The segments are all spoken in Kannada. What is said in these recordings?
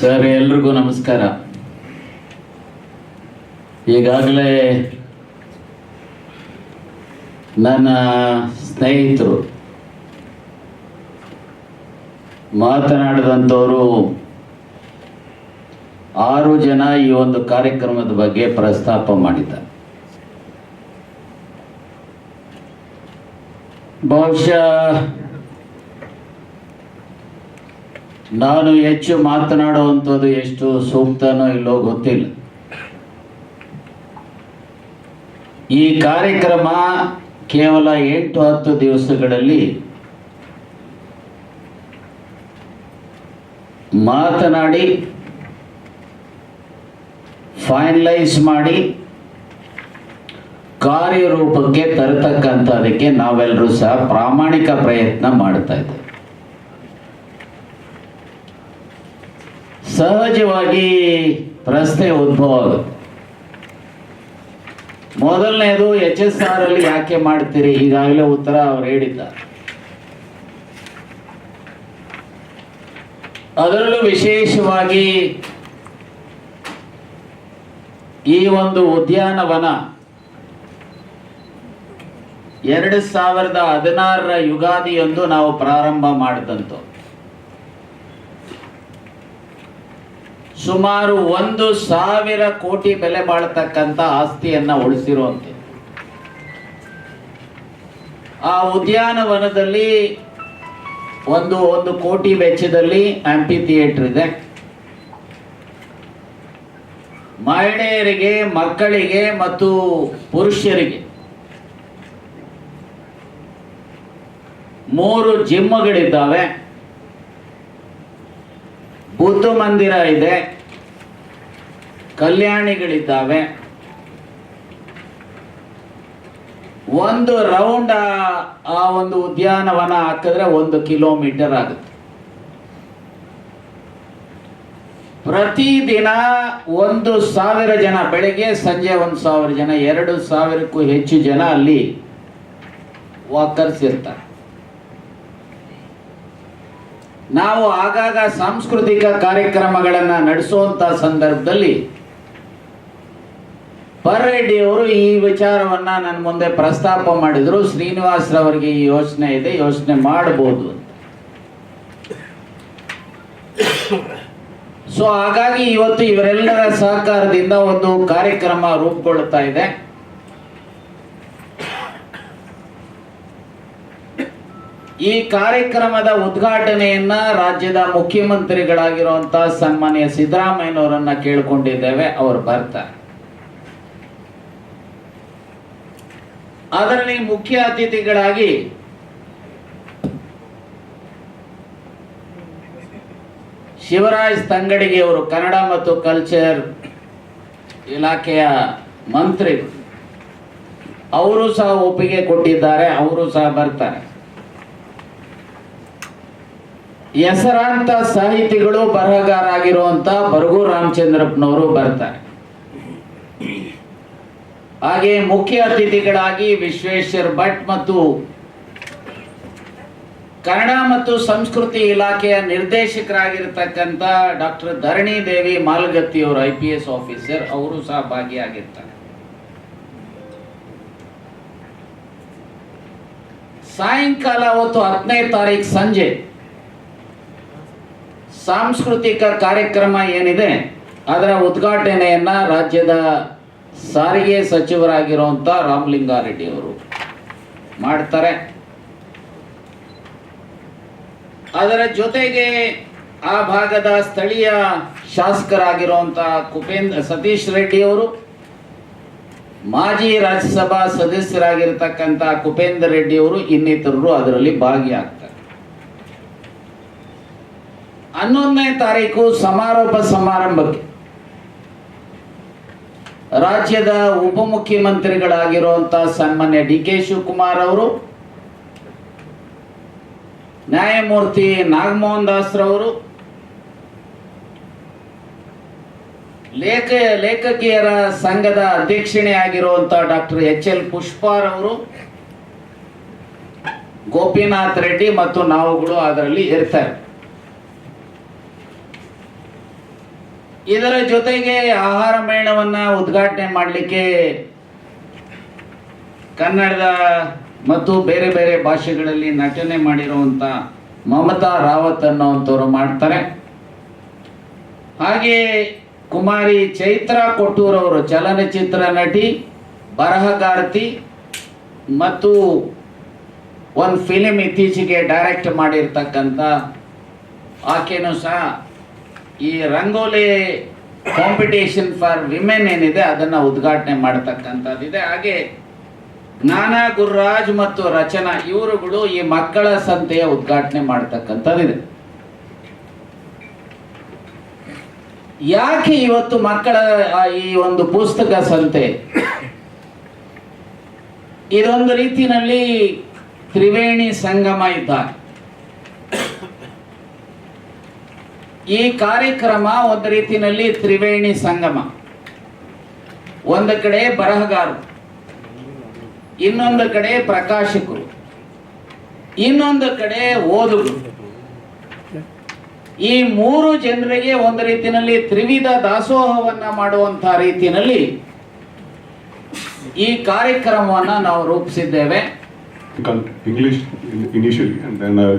ಸರ್ ಎಲ್ರಿಗೂ ನಮಸ್ಕಾರ. ಈಗಾಗಲೇ ನನ್ನ ಸ್ನೇಹಿತರು ಮಾತನಾಡಿದಂಥವರು ಆರು ಜನ ಈ ಒಂದು ಕಾರ್ಯಕ್ರಮದ ಬಗ್ಗೆ ಪ್ರಸ್ತಾಪ ಮಾಡಿದ್ದಾರೆ. ಬಹುಶಃ ನಾನು ಹೆಚ್ಚು ಮಾತನಾಡುವಂಥದ್ದು ಎಷ್ಟು ಸೂಕ್ತನೋ ಇಲ್ಲೋ ಗೊತ್ತಿಲ್ಲ. ಈ ಕಾರ್ಯಕ್ರಮ ಕೇವಲ ಎಂಟು ಹತ್ತು ದಿವಸಗಳಲ್ಲಿ ಮಾತನಾಡಿ ಫೈನಲೈಸ್ ಮಾಡಿ, ಕಾರ್ಯರೂಪಕ್ಕೆ ತರತಕ್ಕಂಥದಕ್ಕೆ ನಾವೆಲ್ಲರೂ ಸಹ ಪ್ರಾಮಾಣಿಕ ಪ್ರಯತ್ನ ಮಾಡ್ತಾ ಇದ್ದೇವೆ. ಸಹಜವಾಗಿ ಪ್ರಶ್ನೆ ಉದ್ಭವ. ಆಗುತ್ತೆ ಮೊದಲನೇದು ಎಚ್ ಎಸ್ ಆರ್ ಅಲ್ಲಿ ಯಾಕೆ ಮಾಡ್ತೀರಿ? ಈಗಾಗಲೇ ಉತ್ತರ ಅವ್ರು ಹೇಳಿದ್ದ ಅದರಲ್ಲೂ ವಿಶೇಷವಾಗಿ ಈ ಒಂದು ಉದ್ಯಾನವನ ಎರಡು ಸಾವಿರದ ಹದಿನಾರರ ಯುಗಾದಿಯೊಂದು ನಾವು ಪ್ರಾರಂಭ ಮಾಡಿದಂಥವು ಸುಮಾರು ಒಂದು ಸಾವಿರ ಕೋಟಿ ಬೆಲೆ ಬಾಳತಕ್ಕಂಥ ಆಸ್ತಿಯನ್ನ ಉಳಿಸಿರುವಂತೆ ಆ ಉದ್ಯಾನವನದಲ್ಲಿ ಒಂದು ಒಂದು ಕೋಟಿ ವೆಚ್ಚದಲ್ಲಿ ಆಂಪಿ ಥಿಯೇಟರ್ ಇದೆ. ಮಹಿಳೆಯರಿಗೆ, ಮಕ್ಕಳಿಗೆ ಮತ್ತು ಪುರುಷರಿಗೆ ಮೂರು ಜಿಮ್ಗಳಿದ್ದಾವೆ ಬುದ್ಧ ಮಂದಿರ ಇದೆ. ಕಲ್ಯಾಣಿಗಳಿದ್ದಾವೆ. ಒಂದು ರೌಂಡ್ ಆ- ಒಂದು ಉದ್ಯಾನವನ ಹಾಕಿದ್ರೆ ಒಂದು ಕಿಲೋಮೀಟರ್ ಆಗುತ್ತೆ. ಪ್ರತಿದಿನ ಒಂದು ಸಾವಿರ ಜನ, ಬೆಳಗ್ಗೆ, ಸಂಜೆ ಒಂದು ಸಾವಿರ ಜನ, ಎರಡು ಸಾವಿರಕ್ಕೂ ಹೆಚ್ಚು ಜನ ಅಲ್ಲಿ ವಾಕರ್ಸ್ ಇರ್ತಾರೆ. ನಾವು ಆಗಾಗ ಸಾಂಸ್ಕೃತಿಕ ಕಾರ್ಯಕ್ರಮಗಳನ್ನು ನಡೆಸುವಂತ ಸಂದರ್ಭದಲ್ಲಿ ಅವರು ಈ ವಿಚಾರವನ್ನ ನನ್ನ ಮುಂದೆ ಪ್ರಸ್ತಾಪ ಮಾಡಿದ್ರು. ಶ್ರೀನಿವಾಸ್ ರವರಿಗೆ ಈ ಯೋಚನೆ ಇದೆ, ಯೋಚನೆ ಮಾಡಬಹುದು ಸೊ ಹಾಗಾಗಿ ಇವತ್ತು ಇವರೆಲ್ಲರ ಸಹಕಾರದಿಂದ ಒಂದು ಕಾರ್ಯಕ್ರಮ ರೂಪುಗೊಳ್ಳುತ್ತಾ ಇದೆ. ಈ ಕಾರ್ಯಕ್ರಮದ ಉದ್ಘಾಟನೆಯನ್ನ ರಾಜ್ಯದ ಮುಖ್ಯಮಂತ್ರಿಗಳಾಗಿರುವಂತಹ ಸನ್ಮಾನ್ಯ ಸಿದ್ದರಾಮಯ್ಯನವರನ್ನ ಕೇಳಿಕೊಂಡಿದ್ದೇವೆ. ಅವರು ಬರ್ತಾರೆ. ಅದರಲ್ಲಿ ಮುಖ್ಯ ಅತಿಥಿಗಳಾಗಿ ಶಿವರಾಜ್ ತಂಗಡಿಗೆ ಅವರು ಕನ್ನಡ ಮತ್ತು ಕಲ್ಚರ್ ಇಲಾಖೆಯ ಮಂತ್ರಿ. ಅವರು ಸಹ ಒಪ್ಪಿಗೆ ಕೊಟ್ಟಿದ್ದಾರೆ, ಅವರು ಸಹ ಬರ್ತಾರೆ. ಹೆಸರಾಂತ ಸಾಹಿತಿಗಳು ಬರಹಗಾರ ಆಗಿರುವಂತ ಬರಗು ರಾಮಚಂದ್ರಪ್ಪನವರು ಬರ್ತಾರೆ. ಹಾಗೆ ಮುಖ್ಯ ಅತಿಥಿಗಳಾಗಿ ವಿಶ್ವೇಶ್ವರ್ ಭಟ್ ಮತ್ತು ಕನ್ನಡ ಮತ್ತು ಸಂಸ್ಕೃತಿ ಇಲಾಖೆಯ ನಿರ್ದೇಶಕರಾಗಿರ್ತಕ್ಕಂಥ ಡಾಕ್ಟರ್ ಧರಣಿ ದೇವಿ ಮಾಲ್ಗತ್ತಿ ಅವರು, ಐ ಪಿ ಎಸ್ ಆಫೀಸರ್, ಅವರು ಸಹ ಭಾಗಿಯಾಗಿರ್ತಾರೆ. ಸಾಯಂಕಾಲ ಹೊತ್ತು ಹತ್ತನೇ ತಾರೀಕು ಸಂಜೆ ಸಾಂಸ್ಕೃತಿಕ ಕಾರ್ಯಕ್ರಮ ಏನಿದೆ, ಅದರ ಉದ್ಘಾಟನೆಯನ್ನ ರಾಜ್ಯದ ಸಾರಿಗೆ ಸಚಿವರಾಗಿರುವಂತ ರಾಮಲಿಂಗಾರೆಡ್ಡಿ ಅವರು ಮಾಡ್ತಾರೆ. ಅದರ ಜೊತೆಗೆ ಆ ಭಾಗದ ಸ್ಥಳೀಯ ಶಾಸಕರಾಗಿರುವಂತಹ ಕುಪೇಂದ್ರ ಸತೀಶ್ ರೆಡ್ಡಿ ಅವರು, ಮಾಜಿ ರಾಜ್ಯಸಭಾ ಸದಸ್ಯರಾಗಿರ್ತಕ್ಕಂಥ ಕುಪೇಂದ್ರ ರೆಡ್ಡಿ ಅವರು ಇನ್ನಿತರರು ಅದರಲ್ಲಿ ಭಾಗಿಯಾಗ್ತಾರೆ. ಹನ್ನೊಂದನೇ ತಾರೀಕು ಸಮಾರೋಪ ಸಮಾರಂಭಕ್ಕೆ ರಾಜ್ಯದ ಉಪಮುಖ್ಯಮಂತ್ರಿಗಳಾಗಿರುವಂತಹ ಸನ್ಮಾನ್ಯ ಡಿ ಕೆ ಶಿವಕುಮಾರ್ ಅವರು, ನ್ಯಾಯಮೂರ್ತಿ ನಾಗಮೋಹನ್ ದಾಸ್ರವರು ಲೇಖ, ಲೇಖಕಿಯರ ಸಂಘದ ಅಧ್ಯಕ್ಷಣೆ ಆಗಿರುವಂತಹ ಡಾಕ್ಟರ್ ಎಚ್ ಎಲ್ ಪುಷ್ಪಾರವರು ಗೋಪಿನಾಥ್ ರೆಡ್ಡಿ ಮತ್ತು ನಾವುಗಳು ಅದರಲ್ಲಿ ಇರ್ತಾರೆ. ಇದರ ಜೊತೆಗೆ ಆಹಾರ ಮೇಳವನ್ನ ಉದ್ಘಾಟನೆ ಮಾಡಲಿಕ್ಕೆ ಕನ್ನಡದ ಮತ್ತು ಬೇರೆ ಬೇರೆ ಭಾಷೆಗಳಲ್ಲಿ ನಟನೆ ಮಾಡಿರುವಂತ ಮಮತಾ ರಾವತ್ ಅನ್ನೋಂಥವ್ರು ಮಾಡ್ತಾರೆ. ಹಾಗೆ ಕುಮಾರಿ ಚೈತ್ರ ಕೊಟ್ಟೂರವರು ಚಲನಚಿತ್ರ ನಟಿ ಬರಹಗಾರ್ತಿ ಮತ್ತು ಒಂದು ಫಿಲಿಮ್ ಇತ್ತೀಚೆಗೆ ಡೈರೆಕ್ಟ್ ಮಾಡಿರ್ತಕ್ಕಂಥ ಆಕೆನೂ ಸಹ ಈ ರಂಗೋಲಿ ಕಾಂಪಿಟೇಷನ್ ಫಾರ್ ವಿಮೆನ್ ಏನಿದೆ, ಅದನ್ನು ಉದ್ಘಾಟನೆ ಮಾಡತಕ್ಕಂಥದ್ದಿದೆ. ಹಾಗೆ ಜ್ಞಾನ, ಗುರುರಾಜ್ ಮತ್ತು ರಚನಾ, ಇವರುಗಳು ಈ ಮಕ್ಕಳ ಸಂತೆಯ ಉದ್ಘಾಟನೆ ಮಾಡತಕ್ಕಂಥದ್ದಿದೆ. ಯಾಕೆ ಇವತ್ತು ಮಕ್ಕಳ ಈ ಒಂದು ಪುಸ್ತಕ ಸಂತೆ? ಇದೊಂದು ರೀತಿಯಲ್ಲಿ ತ್ರಿವೇಣಿ ಸಂಗಮ ಇದ್ದಾಗ ಈ ಕಾರ್ಯಕ್ರಮ ಒಂದು ರೀತಿಯಲ್ಲಿ ತ್ರಿವೇಣಿ ಸಂಗಮ. ಒಂದು ಕಡೆ ಬರಹಗಾರರು ಇನ್ನೊಂದು ಕಡೆ ಪ್ರಕಾಶಕರು ಇನ್ನೊಂದು ಕಡೆ ಓದುಗರು. ಈ ಮೂರು ಜನರಿಗೆ ಒಂದು ರೀತಿಯಲ್ಲಿ ತ್ರಿವಿಧ ದಾಸೋಹವನ್ನು ಮಾಡುವಂತಹ ರೀತಿಯಲ್ಲಿ ಈ ಕಾರ್ಯಕ್ರಮವನ್ನ ನಾವು ರೂಪಿಸಿದ್ದೇವೆ. English initially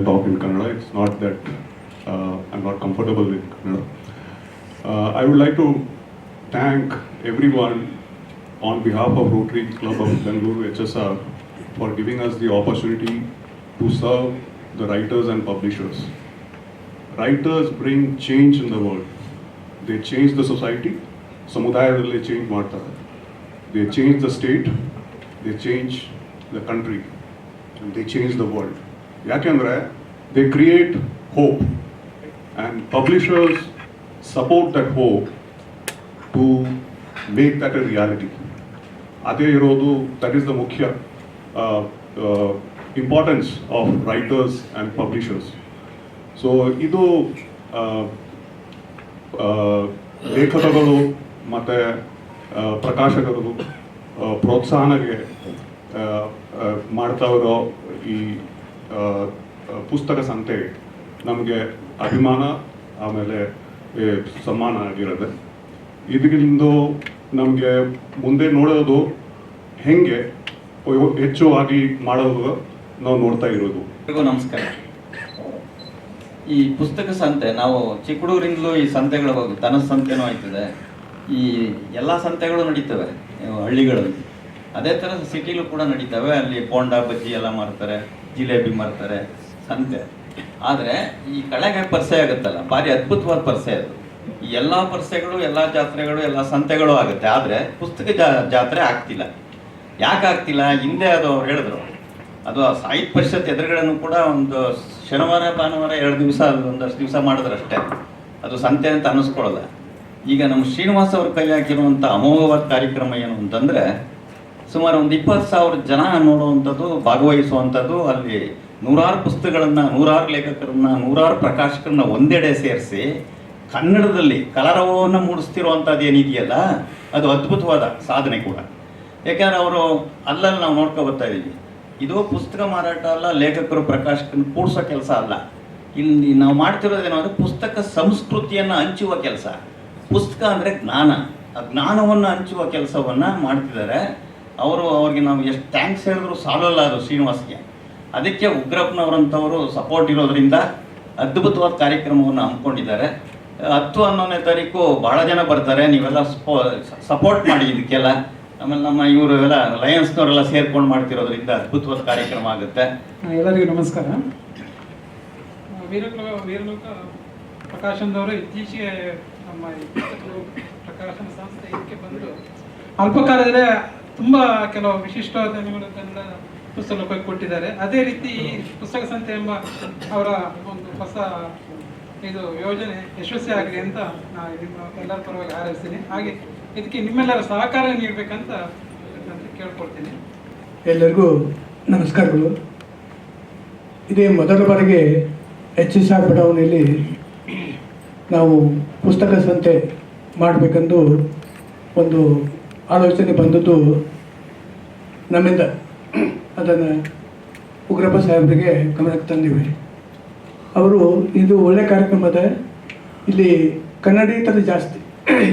talk in. It's not that uh, I'm not comfortable with Kannada. Uh, I would like to thank everyone on behalf of Rotary Club of Bengaluru HSR for giving us the opportunity to serve the writers and publishers. Writers bring change in the world. They change the society. ಸಮುದಾಯದಲ್ಲಿ ಚೇಂಜ್ ಮಾಡ್ತಾರೆ they change the state they change the country and they change the world. ಯಾಕೆಂದರೆ they create hope And publishers support that hope to make that a reality ಅದೇ ಇರೋದು ದಟ್ ಈಸ್ ದ ಮುಖ್ಯ importance of writers and publishers so ಇದು ಲೇಖಕಗಳು ಮತ್ತು ಪ್ರಕಾಶಕರು ಆ, ಪ್ರೋತ್ಸಾಹನಗೆ ಆ, ಮಾಡ್ತಾ ಇರೋ ಈ ಪುಸ್ತಕ ಸಂತೆ ನಮಗೆ ಅಭಿಮಾನ, ಆಮೇಲೆ ಸಮ್ಮಾನ ಆಗಿರುತ್ತೆ ಇದರಿಂದ ನಮಗೆ ಮುಂದೆ ನೋಡೋದು ಹೆಂಗೆ ಹೆಚ್ಚು ಆಗಿ ಮಾಡೋದು ನಾವು ನೋಡ್ತಾ ಇರೋದು. ನಮಸ್ಕಾರ. ಈ ಪುಸ್ತಕ ಸಂತೆ, ನಾವು ಚಿಕ್ಕಡೂರಿಂದಲೂ ಈ ಸಂತೆಗಳ ಬಗ್ಗೆ ತನ ಸಂತೆನೂ ಆಯ್ತದೆ. ಈ ಎಲ್ಲ ಸಂತೆಗಳು ನಡೀತವೆ ಹಳ್ಳಿಗಳಲ್ಲಿ. ಅದೇ ಥರ ಸಿಟಿಲೂ ಕೂಡ ನಡೀತವೆ, ಅಲ್ಲಿ ಪೋಂಡಾ, ಬಜ್ಜಿ ಎಲ್ಲ ಮಾರ್ತಾರೆ, ಜಿಲೇಬಿ ಮಾರ್ತಾರೆ, ಸಂತೆ. ಆದರೆ ಈ ಕಳೆಗೆ ಪರಿಚಯ ಆಗುತ್ತಲ್ಲ, ಭಾರಿ ಅದ್ಭುತವಾದ ಪರಿಚಯ ಅದು. ಈ ಎಲ್ಲ ಪರಿಚಯಗಳು, ಎಲ್ಲ ಜಾತ್ರೆಗಳು, ಎಲ್ಲ ಸಂತೆಗಳು ಆಗುತ್ತೆ. ಆದರೆ ಪುಸ್ತಕ ಜಾತ್ರೆ ಆಗ್ತಿಲ್ಲ. ಯಾಕೆ ಆಗ್ತಿಲ್ಲ? ಹಿಂದೆ ಅದು ಅವ್ರು ಹೇಳಿದ್ರು. ಅದು ಸಾಹಿತ್ಯ ಪರಿಷತ್ ಎದುರುಗಡೆನೂ ಕೂಡ ಒಂದು ಶನಿವಾರ, ಭಾನುವಾರ ಎರಡು ದಿವಸ, ಒಂದಷ್ಟು ದಿವಸ ಮಾಡಿದ್ರಷ್ಟೇ. ಅದು ಸಂತೆ ಅಂತ ಅನ್ನಿಸ್ಕೊಳ್ಳಲ್ಲ. ಈಗ ನಮ್ಮ ಶ್ರೀನಿವಾಸ್ ಅವ್ರ ಕೈ ಹಾಕಿರುವಂಥ ಅಮೋಘವಾದ ಕಾರ್ಯಕ್ರಮ ಏನು ಅಂತಂದರೆ ಸುಮಾರು ಒಂದು ಇಪ್ಪತ್ತು ಸಾವಿರ ಜನ ನೋಡುವಂಥದ್ದು, ಭಾಗವಹಿಸುವಂಥದ್ದು ಅಲ್ಲಿ ನೂರಾರು ಪುಸ್ತಕಗಳನ್ನು, ನೂರಾರು ಲೇಖಕರನ್ನು, ನೂರಾರು ಪ್ರಕಾಶಕರನ್ನ ಒಂದೆಡೆ ಸೇರಿಸಿ ಕನ್ನಡದಲ್ಲಿ ಕಲರವವನ್ನು ಮೂಡಿಸ್ತಿರುವಂಥದ್ದು ಏನಿದೆಯಲ್ಲ ಅದು ಅದ್ಭುತವಾದ ಸಾಧನೆ ಕೂಡ. ಯಾಕೆಂದರೆ ಅವರು ಅಲ್ಲಲ್ಲಿ ನಾವು ನೋಡ್ಕೊ ಬರ್ತಾ ಇದ್ದೀವಿ ಇದು ಪುಸ್ತಕ ಮಾರಾಟ ಅಲ್ಲ, ಲೇಖಕರು ಪ್ರಕಾಶಕನ ಕೂಡಿಸೋ ಕೆಲಸ ಅಲ್ಲ. ಇಲ್ಲಿ ನಾವು ಮಾಡ್ತಿರೋದೇನು ಅಂದರೆ ಪುಸ್ತಕ ಸಂಸ್ಕೃತಿಯನ್ನು ಹಂಚುವ ಕೆಲಸ. ಪುಸ್ತಕ ಅಂದರೆ ಜ್ಞಾನ. ಆ ಜ್ಞಾನವನ್ನು ಹಂಚುವ ಕೆಲಸವನ್ನು ಮಾಡ್ತಿದ್ದಾರೆ. ಅವರು ಅವ್ರಿಗೆ ನಾವು ಎಷ್ಟು ಥ್ಯಾಂಕ್ಸ್ ಹೇಳಿದ್ರು ಸಾಲಲ್ಲ ಅದು ಶ್ರೀನಿವಾಸ್ಗೆ. ಅದಕ್ಕೆ ಉಗ್ರಪ್ಪನವರಂಥವರು ಸಪೋರ್ಟ್ ಇರೋದ್ರಿಂದ ಅದ್ಭುತವಾದ ಕಾರ್ಯಕ್ರಮವನ್ನು ಹಮ್ಮಿಕೊಂಡಿದ್ದಾರೆ. ಹತ್ತು ಹನ್ನೊಂದನೇ ತಾರೀಕು ಭಾಳ ಜನ ಬರ್ತಾರೆ ನೀವೆಲ್ಲ ಸಪೋರ್ಟ್ ಮಾಡಿ ಇದಕ್ಕೆಲ್ಲ. ಆಮೇಲೆ ನಮ್ಮ ಇವರು ಎಲ್ಲ ಲಯನ್ಸ್ನವರೆಲ್ಲ ಸೇರ್ಕೊಂಡು ಮಾಡ್ತಿರೋದ್ರಿಂದ ಅದ್ಭುತವಾದ ಕಾರ್ಯಕ್ರಮ ಆಗುತ್ತೆ. ಎಲ್ಲರಿಗೂ ನಮಸ್ಕಾರ. ವೀರಲೋಕ ವೀರಲೋಕ ಪ್ರಕಾಶನದವರು ಇತ್ತೀಚೆಗೆ ನಮ್ಮ ಪ್ರಕಾಶನ ಸಂಸ್ಥೆ ಇದಕ್ಕೆ ಬಂದು ಅಲ್ಪ ಕಾಲದಲ್ಲೇ ತುಂಬ ಕೆಲವು ವಿಶಿಷ್ಟವಾದ ಕನ್ನಡ ಪುಸ್ತಕ ಕೊಟ್ಟಿದ್ದಾರೆ. ಅದೇ ರೀತಿ ಈ ಪುಸ್ತಕ ಸಂತೆ ಎಂಬ ಅವರ ಒಂದು ಹೊಸ ಇದು ಯೋಜನೆ ಯಶಸ್ವಿ ಆಗಲಿ ಅಂತ ನಾನು ನಿಮ್ಮ ಎಲ್ಲರ ಪರವಾಗಿ ಹಾರೈಸ್ತೀನಿ. ಹಾಗೆ ಇದಕ್ಕೆ ನಿಮ್ಮೆಲ್ಲರ ಸಹಕಾರ ನೀಡಬೇಕಂತ ಕೇಳ್ಕೊಳ್ತೀನಿ. ಎಲ್ಲರಿಗೂ ನಮಸ್ಕಾರಗಳು. ಇದೇ ಮೊದಲ ಬಾರಿಗೆ ಎಚ್ ಎಸ್ ಆರ್ ಬಡಾವಣೆಯಲ್ಲಿ ನಾವು ಪುಸ್ತಕ ಸಂತೆ ಮಾಡಬೇಕೆಂದು ಒಂದು ಆಲೋಚನೆ ಬಂದದ್ದು ನಮ್ಮಿಂದ. ಅದನ್ನು ಉಗ್ರಪ್ಪ ಸಾಹೇಬರಿಗೆ ಗಮನಕ್ಕೆ ತಂದಿವೆ. ಅವರು ಇದು ಒಳ್ಳೆ ಕಾರ್ಯಕ್ರಮದ ಇಲ್ಲಿ ಕನ್ನಡೇತರ ಜಾಸ್ತಿ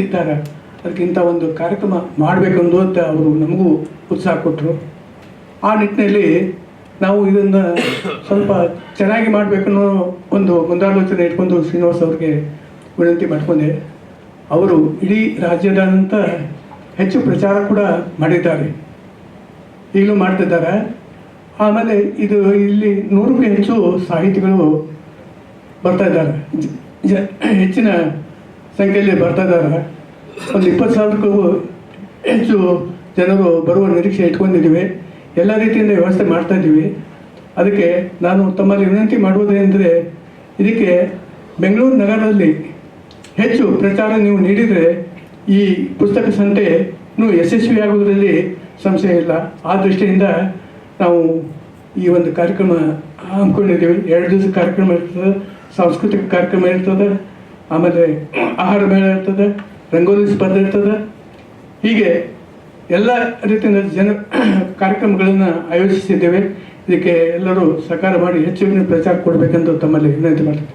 ಇದ್ದಾರೆ. ಅದಕ್ಕಿಂತ ಒಂದು ಕಾರ್ಯಕ್ರಮ ಮಾಡಬೇಕೆಂದು ಅಂತ ಅವರು ನಮಗೂ ಉತ್ಸಾಹ ಕೊಟ್ಟರು. ಆ ನಿಟ್ಟಿನಲ್ಲಿ ನಾವು ಇದನ್ನು ಸ್ವಲ್ಪ ಚೆನ್ನಾಗಿ ಮಾಡಬೇಕನ್ನೋ ಒಂದು ಮುಂದಾಲೋಚನೆ ಇಟ್ಕೊಂಡು ಶ್ರೀನಿವಾಸ್ ಅವ್ರಿಗೆ ವಿನಂತಿ ಮಾಡ್ಕೊಂಡೆ. ಅವರು ಇಡೀ ರಾಜ್ಯದಾದ್ಯಂತ ಹೆಚ್ಚು ಪ್ರಚಾರ ಕೂಡ ಮಾಡಿದ್ದಾರೆ. ಈಗಲೂ ಮಾಡ್ತಿದ್ದಾರೆ ಆಮೇಲೆ ಇದು ಇಲ್ಲಿ ನೂರಕ್ಕೂ ಹೆಚ್ಚು ಸಾಹಿತಿಗಳು ಬರ್ತಾ ಇದ್ದಾರೆ. ಹೆಚ್ಚಿನ ಸಂಖ್ಯೆಯಲ್ಲಿ ಬರ್ತಾ ಇದ್ದಾರೆ. ಒಂದು ಇಪ್ಪತ್ತು ಸಾವಿರಕ್ಕೂ ಹೆಚ್ಚು ಜನರು ಬರುವ ನಿರೀಕ್ಷೆ ಇಟ್ಕೊಂಡಿದ್ದೀವಿ. ಎಲ್ಲ ರೀತಿಯಿಂದ ವ್ಯವಸ್ಥೆ ಮಾಡ್ತಾ ಇದ್ದೀವಿ. ಅದಕ್ಕೆ ನಾನು ತಮ್ಮಲ್ಲಿ ವಿನಂತಿ ಮಾಡುವುದೇನೆಂದರೆ ಇದಕ್ಕೆ ಬೆಂಗಳೂರು ನಗರದಲ್ಲಿ ಹೆಚ್ಚು ಪ್ರಚಾರ ನೀವು ನೀಡಿದರೆ ಈ ಪುಸ್ತಕ ಸಂತೆ ಯಶಸ್ವಿಯಾಗುವುದರಲ್ಲಿ ಸಂಶಯ ಇಲ್ಲ. ಆ ದೃಷ್ಟಿಯಿಂದ ನಾವು ಈ ಒಂದು ಕಾರ್ಯಕ್ರಮ ಹಮ್ಮಿಕೊಂಡಿದ್ದೀವಿ. ಎರಡು ದಿವಸ ಕಾರ್ಯಕ್ರಮ ಇರ್ತದೆ, ಸಾಂಸ್ಕೃತಿಕ ಕಾರ್ಯಕ್ರಮ ಇರ್ತದೆ, ಆಮೇಲೆ ಆಹಾರ ಮೇಳ ಇರ್ತದೆ, ರಂಗೋಲಿ ಸ್ಪರ್ಧೆ ಇರ್ತದೆ. ಹೀಗೆ ಎಲ್ಲ ರೀತಿಯಿಂದ ಜನ ಕಾರ್ಯಕ್ರಮಗಳನ್ನು ಆಯೋಜಿಸಿದ್ದೇವೆ. ಇದಕ್ಕೆ ಎಲ್ಲರೂ ಸಹಕಾರ ಮಾಡಿ ಹೆಚ್ಚಿನ ಪ್ರಚಾರ ಕೊಡಬೇಕೆಂದು ತಮ್ಮಲ್ಲಿ ವಿನಂತಿ ಮಾಡ್ತೀನಿ.